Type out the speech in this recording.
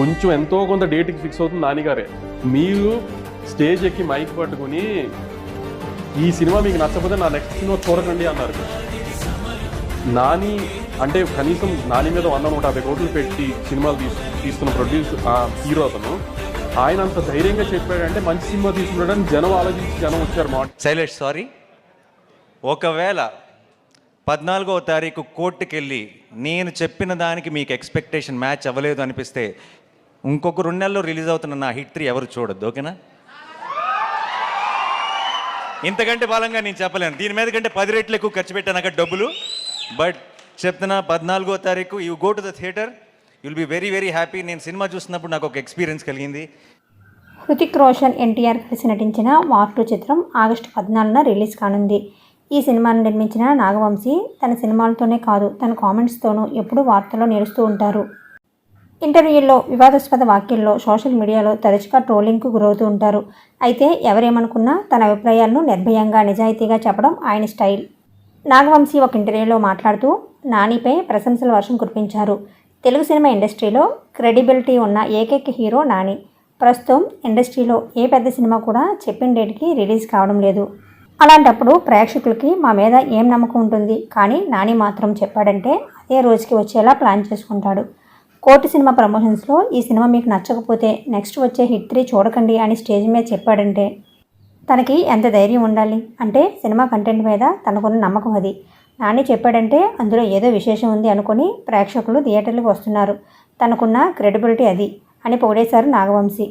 కొంచెం ఎంతో కొంత డేట్కి ఫిక్స్ అవుతుంది నానిగారే. మీరు స్టేజ్ ఎక్కి మైక్ పట్టుకుని ఈ సినిమా మీకు నచ్చకపోతే నా నెక్స్ట్ సినిమా చూడకండి అన్నారు. నాని అంటే కనీసం నాని మీద వంద నూట యాభై కోట్లు పెట్టి సినిమాలు తీసు తీస్తున్న ప్రొడ్యూస్ హీరో అతను. ఆయన అంత ధైర్యంగా చెప్పాడంటే మంచి సినిమా తీసుకున్నాడని జనం ఆలోచించి జనం వచ్చారు మాట శైలేష్ సారీ ఒకవేళ పద్నాలుగవ తారీఖు కోర్టుకెళ్ళి నేను చెప్పిన దానికి మీకు ఎక్స్పెక్టేషన్ మ్యాచ్ అవ్వలేదు అనిపిస్తే ఇంకొక రెండు నెలల్లో రిలీజ్ అవుతున్న నా హిట్ త్రీ ఎవరు చూడొద్దు ఓకేనా? ఇంతకంటే బలంగా నేను చెప్పలేను. దీని మీద కంటే పది రెట్లు ఎక్కువ ఖర్చు పెట్టాను అక్కడ డబ్బులు. బట్ చెప్తున్నా పద్నాలుగో తారీఖు you go to the theatre you'll be very very happy నేను సినిమా చూసినప్పుడు నాకు ఒక ఎక్స్పీరియన్స్ కలిగింది. హృతిక్ రోషన్ ఎన్టీఆర్ కలిసి నటించిన వార్టు చిత్రం ఆగస్టు పద్నాలుగున రిలీజ్ కానుంది. ఈ సినిమాను నిర్మించిన నాగవంశీ తన సినిమాలతోనే కాదు తన కామెంట్స్తోనూ ఎప్పుడూ వార్తల్లో నిలుస్తూ ఉంటారు. ఇంటర్వ్యూల్లో వివాదాస్పద వ్యాఖ్యల్లో సోషల్ మీడియాలో తరచుగా ట్రోలింగ్కు గురవుతూ ఉంటారు. అయితే ఎవరేమనుకున్నా తన అభిప్రాయాలను నిర్భయంగా నిజాయితీగా చెప్పడం ఆయన స్టైల్. నాగవంశీ ఒక ఇంటర్వ్యూలో మాట్లాడుతూ నానిపై ప్రశంసల వర్షం కురిపించారు. తెలుగు సినిమా ఇండస్ట్రీలో క్రెడిబిలిటీ ఉన్న ఏకైక హీరో నాని. ప్రస్తుతం ఇండస్ట్రీలో ఏ పెద్ద సినిమా కూడా చెప్పిన డేట్కి రిలీజ్ కావడం లేదు. అలాంటప్పుడు ప్రేక్షకులకి మా మీద ఏం నమ్మకం ఉంటుంది? కానీ నాని మాత్రం చెప్పాడంటే అదే రోజుకి వచ్చేలా ప్లాన్ చేసుకుంటాడు. కోర్టు సినిమా ప్రమోషన్స్లో ఈ సినిమా మీకు నచ్చకపోతే నెక్స్ట్ వచ్చే హిట్ త్రీ చూడకండి అని స్టేజ్ మీద చెప్పాడంటే తనకి ఎంత ధైర్యం ఉండాలి? అంటే సినిమా కంటెంట్ మీద తనకున్న నమ్మకం అది. నాని చెప్పాడంటే అందులో ఏదో విశేషం ఉంది అనుకుని ప్రేక్షకులు థియేటర్లకు వస్తున్నారు. తనకున్న క్రెడిబిలిటీ అది అని పొగిడేశారు నాగవంశీ.